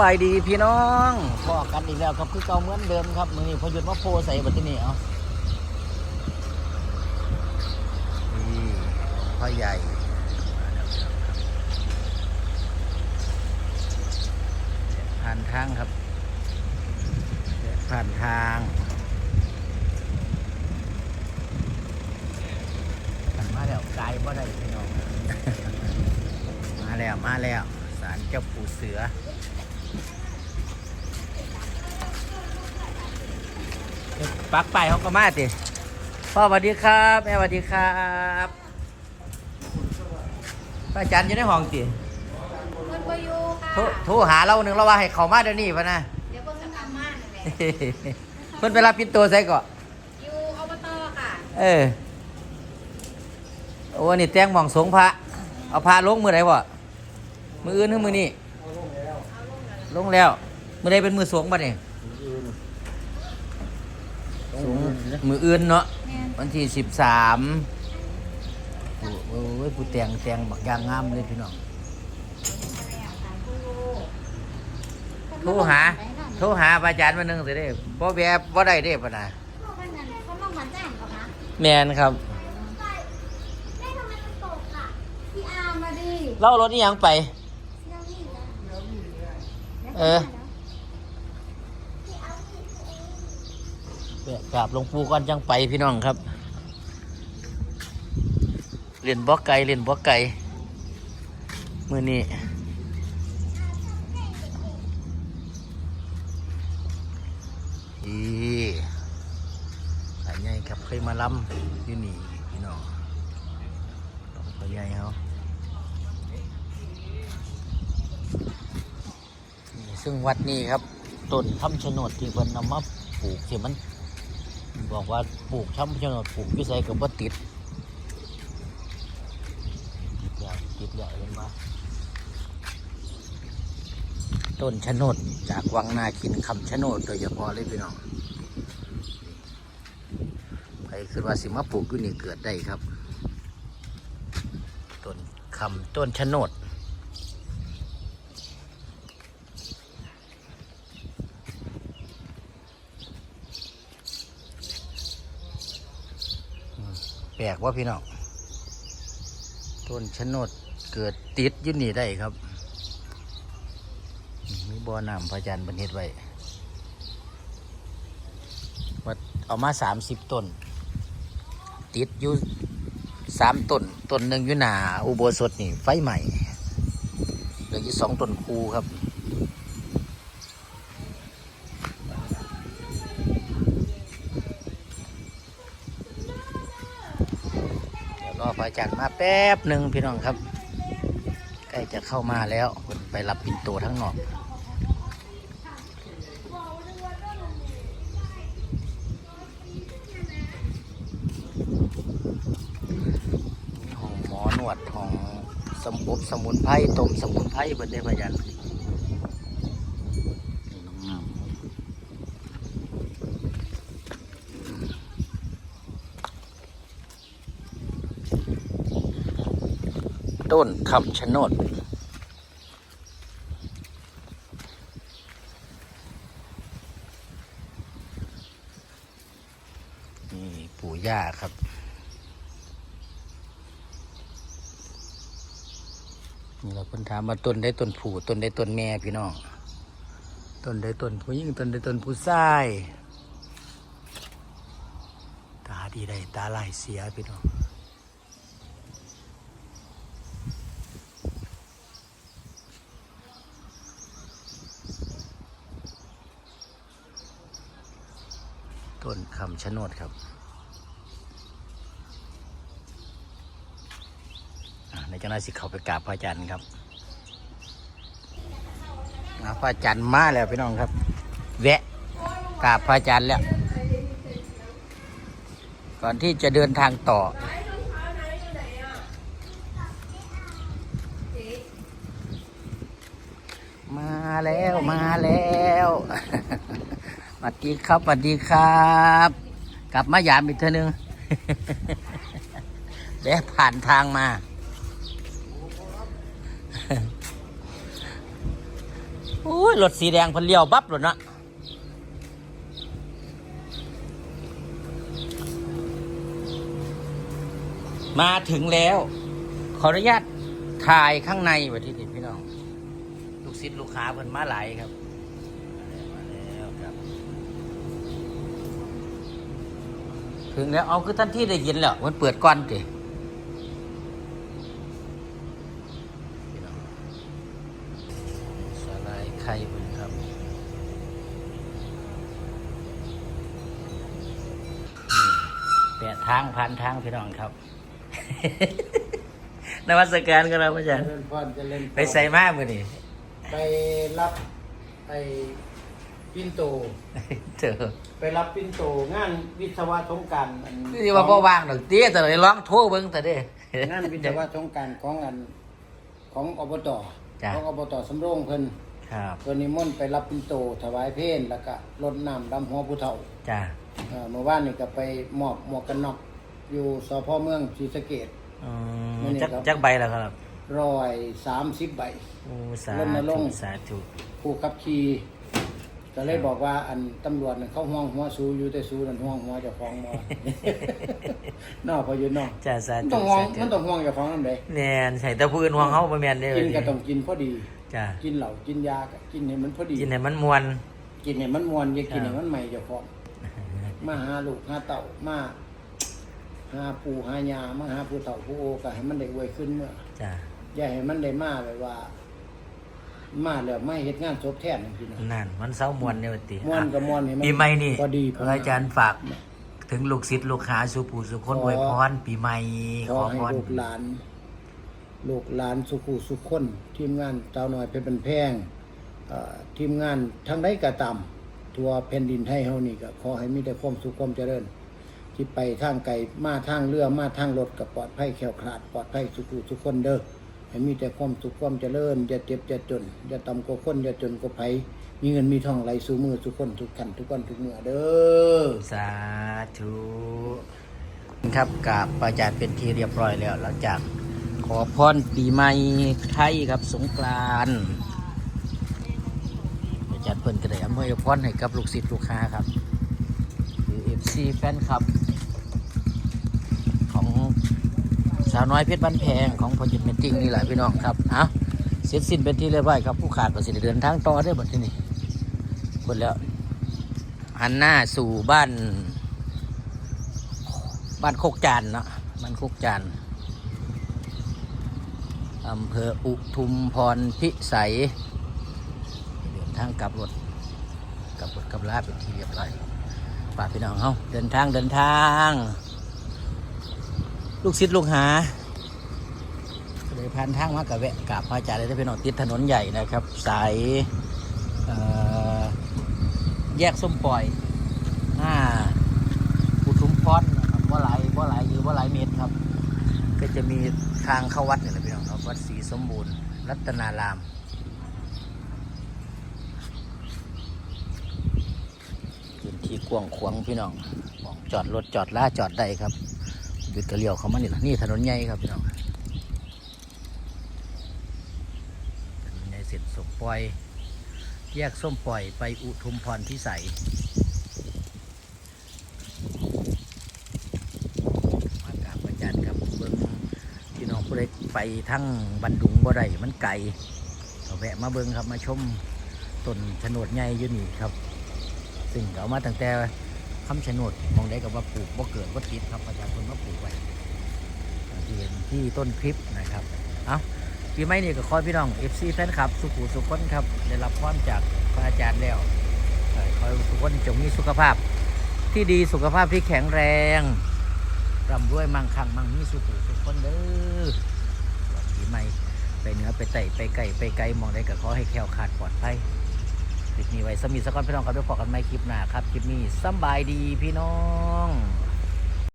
สบายดีพี่น้องบอกกันอีกแล้วครับคือเก่าเหมือนเดิมครับมือนี้พอหยุดมาโพใส่บัตรนี่เอานี่พ่อใหญ่ผ่านทางครับผ่านทางมาแล้วไกลบ่ได้พี่น้อง มาแล้วมาแล้วสารเจ้าปู่เสือ ปักไปเขาก็มาติพ่อสวัสดีครับ แม่สวัสดีครับพระอาจารย์อยู่ในห้องติเพิ่นบ่อยู่ค่ะโทรโทรหาเราหนึ่งเราว่าให้เขามาเดี๋ยวนี้พะนะเดี๋ยวเพิ่นจะกลับมานั่นแหละเพิ่นไปรับปินโตใส่ก่อนอยู่อบตค่ะเออโอ้อันนี่แต่งหมองสงพระ เอาพระลงมือไหนวะมืออื่นหรือมือนี่เอาลงแล้วลงแล้ว มือใดเป็นมือสงบ่เนี่ย สงมืออื่นเนาะแม่นวันที่สิบสามโอ้ยผู้แต่งแต่งบักอยางงามเลยพี่น้องแล้วค่ะผู้โทรหา โทรหาพระอาจารย์มาหนึ่งสิเด้บ่แบบบ่ได้เด้ปะนะเขามันนั่นเขามาหวานแจ้งกับนะแมนครับ แม่ทำไมมันตกอะพี่อาร์มาดิเล่ารถนี่ยังไป เดี๋ยวนี่นะเออแว กราบหลวงปู่ก่อนจังไปพี่น้องครับเรียนบ่ไกลเรียนบ่ไกลมือนี้อีสายใหญ่ครับเคยมาล้ำอยู่นี่พี่น้องหลวงพ่อใหญ่เขาซึ่งวัดนี้ครับต้นคำชะโนดที่เพิ่นนำมาปลูกที่มัน บอกว่าปลูกช้ำชะโนดปลูกพิสัยกับว่าติดติดแล้วติดแล้วเห็นไหมต้นชะโนดจากวังนาคินคำชะโนดโดยเฉพาะเลยพี่น้องใครคือว่าสิมาปลูกอยู่นี่เกิดได้ครับ ต้นคำต้นชะโนด แปลกว่าพี่น้องต้นชนดเกิดติดยุ่นี่ได้ครับ มีบ่อน้ำพระอาจารย์บันเทศไว้ว่าเอามาสามสิบต้น ติดอยู่สามต้นต้นหนึ่งอยู่หนาอุโบสถนี่ไฟใหม่เหลืออยู่สองต้นคูครับ เดี๋ยวรอ พระอาจารย์มาแป๊บหนึ่งพี่น้องครับ ใกล้จะเข้ามาแล้วไปรับปินโตทั้งนอกห้องหมอนวดห้องสมุนสมุนไพรต้มสมุนไพรบิดได้พระอาจารย์งาม ต้นคำชะโนดนี่ปู่ย่าครับนี่เราเพิ่นถามมาต้นได้ต้นผู้ต้นได้ต้นแม่พี่น้องต้นได้ต้นผู้หญิงต้นได้ต้นผู้ชาย ตาดีได้ตาลายเสียพี่น้อง ต้นคำชะโนดครับอะในจังหวะสิเขาไปกราบพระอาจารย์ครับพระอาจารย์มาแล้วพี่น้องครับ แวะกราบพระอาจารย์แล้ว ก่อนที่จะเดินทางต่อมาแล้วมาแล้ว สวัสดีครับสวัสดีครับ กลับมายามอีกเท่านึงเดี๋ยวผ่านทางมา โอ้อุ้ยรถสีแดงพันเลี้ยวบับเลยนะมาถึงแล้ว ขออนุญาตถ่ายข้างในไว้ที่นี่พี่น้อง ลูกศิษย์ลูกค้าเพิ่นมาหลายครับ มาแล้วมาแล้วครับ ถึงแล้วเอาคือท่านที่ได้ยินแล้วมันเปิดก่อนติพี่น้องสาลายไข่เพิ่นครับนี่แปดทางพันทางพี่น้องครับ นวัตการกันเราอาจารย์เล่นพรจะเล่นพรไปใส่มากมือนี่ไปรับไอ้ ปินโต เจอไปรับปินโตงานวิศวะสงกรารที่ว่าพ่ว่างดอกเตี้ยแต่เลยร้องโทรเบิ้งแต่เด้ งานวิศวะสงกรารของอันของอบตจ้ะ ของอบตสำโรงเพิ่นครับเพิ่นนิมนต์ไปรับปินโตถวายเพลแล้วก็รดน้ำดำหัวผู้เฒ่าจ้าเอ่อเมื่อวานนี่ก็ไปมอบหมวกกันน็อกอยู่สพเมืองศรีสะเกษ อืมื้มอนี้จักครับจักใบแล้วครับร้อยสามสิบใบ โอ้สารณรธุงค์สาธุผู้ขับขี่ ก็เลยบอกว่าอันตำรวจน่ะเขาห่วงหัวสูอยู่แต่สูนั่นห่วงหัวเจ้าของบ่ นอกพออยู่นอกจ้าสามันธุต้องห่วงสาธุมันต้องห่วงเจ้าของนั่นเด้แม่นใส่แตะพื้นห่วงเฮาบ่แม่นเด้กินก็ต้องกินพอดี จ้ากินเหล้ากินยาก็กินให้มันพอดี กินให้มันมวน กินให้มันมวนอย่ากินครับให้มันใหม่เจ้าของมาหาลูกหาเต่ามาหาปู่หายามาหาผู้เฒ่าผู้โอก็ให้มันได้อวยขึ้นเมื่อจ้าอย่าให้มันได้มาแบบว่า มาแล้วไม่เฮ็ดงานศพแทนจังซี่นะ นั่นมันเศร้ามวนเนี่ยว่าติม่วนก็ม่วนให้มันปีใหม่นี่พอดีพอดีอาจารย์ฝาก ถึงลูกศิษย์ลูกหาสุผู้สุคนขออวยพรปีใหม่ขขออให้พรลูกหลานลูกหลานสุขุสุขคน ทีมงานเจ้าหน่อยเพชรบันแพงเอ่อทีมงานทั้งใดก็ตามทั่วแผ่นดินไทยเฮานี่ก็ขอให้มีแต่ความสุขความเจริญ ที่ไปทางไกลมาทางเรือมาทางรถก็ปลอดภัยแคล้วคลาดปลอดภัยสุขุสุขคนเด้อ ให้มีแต่ความสุขความเจริญอย่าเจ็บอย่าจนอย่าต่ำกว่าคนอย่าจนกว่าไผมีเงินมีทองไหลสู่มือทุกคนทุกขันทุกวันทุกเมื่อเด้อสาธุครับกับอาจารย์เป็นที่เรียบร้อยแล้ว หลังจากขอพรปีใหม่ไทยครับสงกรานต์อาจารย์เพิ่นก็ได้อำนวยพรให้กับลูกศิษย์ลูกค้าครับคือเอฟซีแฟนคลับ ของ สาวน้อยเพชรบ้านแพงของพอจิตเมตติ้งนี่แหละพี่น้องครับเอาเสร็จสิ้นเป็นที่เรียบร้อยครับ ผู้ขาดก็สิได้เดินทางต่อได้อบัดที่นี่คนแล้วหันหน้าสู่บ้าน บ้านโคกจานเนาะบ้านโคกจานอำเภออุทุมพรพิสัยเดินทางกลับรถกลับรถกลับลาเป็นที่เรียบร้อยฝากพี่น้องเฮาเดินทางเดินทาง ลูกศิษย์ลูกหาเลยผ่านทางมากับแวะกราบพระอาจารย์เลยได้พี่น้องติดถนนใหญ่นะครับ สายแยกส้มปล่อยหน้าอุทุมพรนะครับว่าหลายว่าหลายอยู่ว่าหลายเมตรครับ ก็จะมีทางเข้าวัดนี่แหละพี่น้องครับวัดศรีสมบูรณ์ รัตนาราม พื้นที่กว้างขวางพี่น้องจอดรถจอดล่าจอดได้ครับ หยุดกระเลี้ยวเขามานี่ละนี่ถนนใหญ่ครับพี่น้องถนนใหญ่เสร็จสมปล่อย แยกส้มปล่อยไปอุทุมพรพิสัยมากราบอาจารย์ครับเบิ้งพี่น้องผู้ใดไปทั้งบันดุงบ่ได้มันไกลก็แวะมาเบิ้งครับมาชมต้นชะโนดใหญ่อยู่นี่ครับ ซึ่งเอามาตั้งแต่ คำชะโนดมองได้กับว่าปลูกบ่เกิดบ่าติดครับประชาชนมาปลูกไว้ที่เห็นที่ต้นคลิปนะครับ เอาปีใหม่นี่ก็ขอพี่น้อง FC แฟนคลับ สุขุสุขคนครับ ได้รับพรจากพระอาจารย์แล้วเอ่อขอทุกคนจงมีสุขภาพ ที่ดีสุขภาพที่แข็งแรงร่ำรวยมั่งคั่งมั่งมีสุขุสุขคนเด้อสวัสดีใหม่ไปเหนือไปไต่ไปไกลไปไกลมองได้ก็ขอให้แควคลาดปลอดภัย คลิปนี้ไว้สมีสกอนพี่น้องครับเดี๋ยวพอกันใหม่คลิปหน้าครับ คลิปนี้สบายดีพี่น้อง